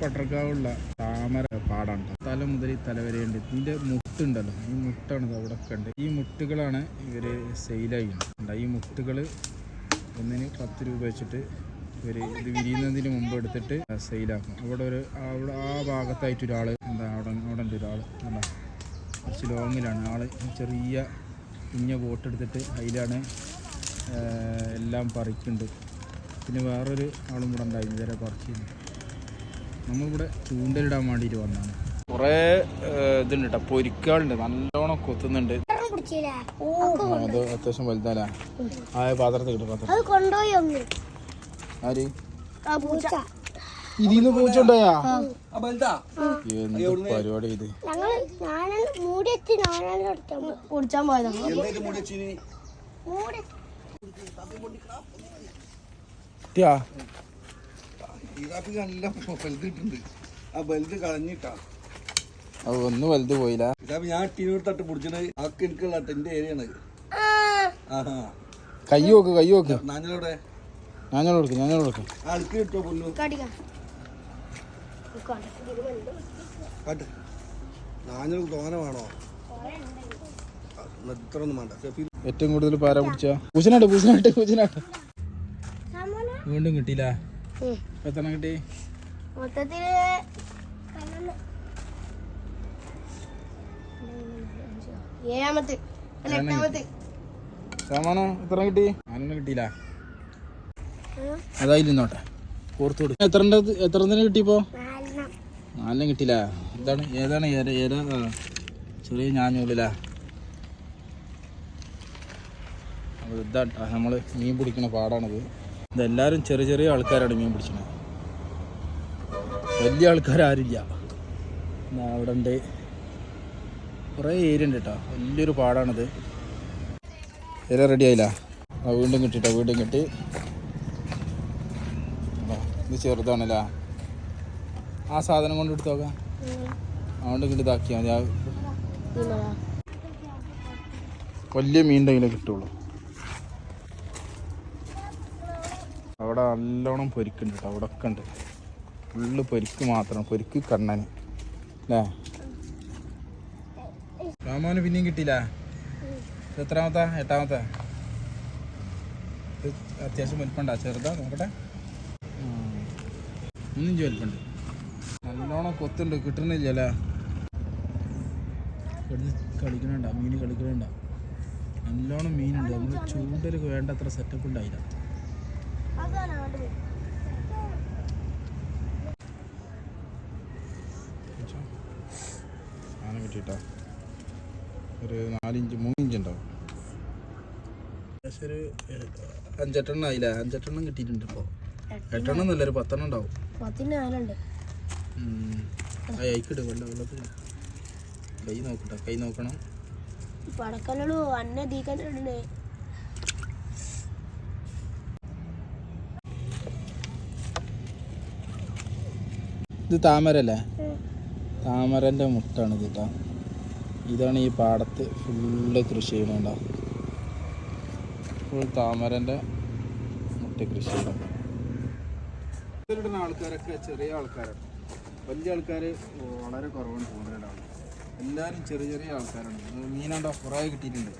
പട്ടർക്കാവുള്ള താമര പാടാണ്. തല മുതൽ തല വരെയുണ്ട് ഇതിന്റെ മുട്ടുണ്ടല്ലോ. ഈ മുട്ടാണ് അവിടെ ഉണ്ട് ഈ മുട്ടുകളാണ് ഇവർ സെയിലാക്കുന്നത് ഈ മുട്ടുകൾ ഒന്നിന് പത്ത് രൂപ വെച്ചിട്ട് ഇവർ ഇത് വിരിയുന്നതിന് മുമ്പ് എടുത്തിട്ട് സെയിലാക്കും അവിടെ ഒരു അവിടെ ആ ഭാഗത്തായിട്ട് ഒരാൾ എന്താ അവിടെ അവിടെ ഉണ്ട് ഒരാൾ എന്താ കുറച്ച് ലോങ്ങിലാണ് ആൾ ചെറിയ കുഞ്ഞ ബോട്ട് എടുത്തിട്ട് അതിലാണ് എല്ലാം പറിക്കുന്നുണ്ട്. പിന്നെ വേറൊരു ആളും കൂടെ ഉണ്ടായിരുന്നു. ഇതുവരെ പറിക്കുന്നു നമ്മളിവിടെ ചൂണ്ടലിടാൻ വേണ്ടിയിട്ട് വന്നാണ് കുറേ ഇതുണ്ട് കേട്ടോ പൊരിക്കാളുണ്ട് നല്ലോണം കൊത്തുന്നുണ്ട്. അത് അത്യാവശ്യം വലുതാലാ ആയ പാത്രത്തിൽ കിട്ടും പാത്രം ആര്? ആ പൂച്ച. ഇതിന്ന് ബൽദാ എന്ത് പരിപാടി ഇത്? മൂടി. ഈറാപ്പി നല്ല ഇട്ടുണ്ട് ആ കളഞ്ഞിട്ടാ. അത് ഒന്ന് വലുത് പോയില്ല. ഇതാ ഞാൻ തട്ട് പിടിച്ചത് ആക്ക് എനിക്കുള്ള എന്റെ ഏരിയ ആണ് ആഹാ. കൈ നോക്ക് കൈ നോക്ക്. കൊടുക്കും കൊടുക്കും. അടുക്ക് കിട്ടോ പുല്ലു? കടിക്കാം. കാട്ട്. നാഞ്ഞൽ തോന വേണോ? ഇത്ര ഒന്നും വേണ്ട. ഏറ്റവും കൂടുതൽ പാര പിടിച്ച. പൂച്ചനാട്ട് പൂച്ചനാട്ട് പൂച്ചനാട്ട് വീണ്ടും കിട്ടിയില്ല. എത്ര കിട്ടി? മൊത്തത്തിൽ ഏഴാമത്തെ അല്ല എട്ടാമത്തെ. സാമാനോ എത്ര കിട്ടി? അങ്ങനെ കിട്ടിയില്ല. അതായിരുന്നോട്ടെ കോർത്ത് കൊടുക്കും. എത്ര എത്ര കിട്ടിയപ്പോ നാലെണ്ണം. കിട്ടിയില്ല. എന്താണ് ഏതാണ് ഏര ഏര ചെറിയ ഞാഞ്ഞൂലില്ല അപ്പോൾ ഇതാ നമ്മൾ മീൻ പിടിക്കണ പാടാണിത്. ഇതെല്ലാവരും ചെറിയ ചെറിയ ആൾക്കാരാണ് മീൻ പിടിച്ചത്. വലിയ ആൾക്കാരാരില്ല അവിടെ ഉണ്ട്. കുറേ ഏരിയ ഉണ്ട് കേട്ടോ. വലിയൊരു പാടാണിത്. ഇര റെഡി ആയില്ല. ആ വീണ്ടും കിട്ടിട്ടോ വീണ്ടും കിട്ടി. ഇത് ചെറുതാണല്ലേ? ആ സാധനം കൊണ്ട് എടുത്തു നോക്കാം. അതുകൊണ്ട് ഇങ്ങോട്ട് ഇതാക്കിയാൽ മതി. വലിയ മീൻ ഉണ്ടെങ്കിലേ കിട്ടുള്ളൂ. അവിടെ നല്ലോണം പൊരിക്കുണ്ട് കേട്ടോ അവിടെ ഒക്കെ ഉണ്ട്. ഫുള്ള് പൊരിക്ക് മാത്രം. പൊരിക്ക് കണ്ണന്. അല്ലേ രാമോന് പിന്നെയും കിട്ടിയില്ല? എത്രാമത്തെ? എട്ടാമത്തെ? അത്യാവശ്യം വലിപ്പണ്ട. ചെറുതാ നോക്കട്ടെ. ഒന്നിഞ്ച് വലിപ്പുണ്ട്. നല്ലോണം കൊത്തുണ്ട്. കിട്ടണില്ല അല്ലേ ഇവിടുന്ന് കളിക്കണണ്ട? മീൻ കളിക്കണണ്ട? നല്ലോണം മീനുണ്ട്. നമ്മൾ ചൂണ്ടൽ വേണ്ടത്ര സെറ്റപ്പ് ഉണ്ടായില്ല. സാധനം കിട്ടിയിട്ടാ. ഒരു നാലിഞ്ച് മൂന്നിഞ്ച് ഉണ്ടാവും ഒരു അഞ്ചെട്ടെണ്ണം ആയില്ല? അഞ്ചെട്ടെണ്ണം കിട്ടിയിട്ടുണ്ട് ഇപ്പോൾ എട്ടെണ്ണം എന്നല്ല ഒരു പത്തെണ്ണം ഉണ്ടാവും. ആ അയക്കിട്ട് വെള്ളത്തിൽ കൈ നോക്കട്ടെ കൈ നോക്കണം. പടക്കലുള്ളൂ അന്നെ തീക്കണ്ടിട്ടുണ്ട് ഇത് താമരല്ലേ? താമരന്റെ മുട്ടാണ് ഇത് കേട്ടോ ഇതാണ് ഈ പാടത്ത് ഫുള്ള് കൃഷി ചെയ്യണുണ്ടോ ഫുൾ താമരന്റെ മുട്ട കൃഷി ചെയ്യണം ആൾക്കാരൊക്കെ ചെറിയ ആൾക്കാരാണ്. വലിയ ആൾക്കാർ വളരെ കുറവാണ് കൂടുതലാണ് എല്ലാവരും ചെറിയ ചെറിയ ആൾക്കാരാണ്. മീനുണ്ടോ കുറേ കിട്ടിയിട്ടുണ്ട്.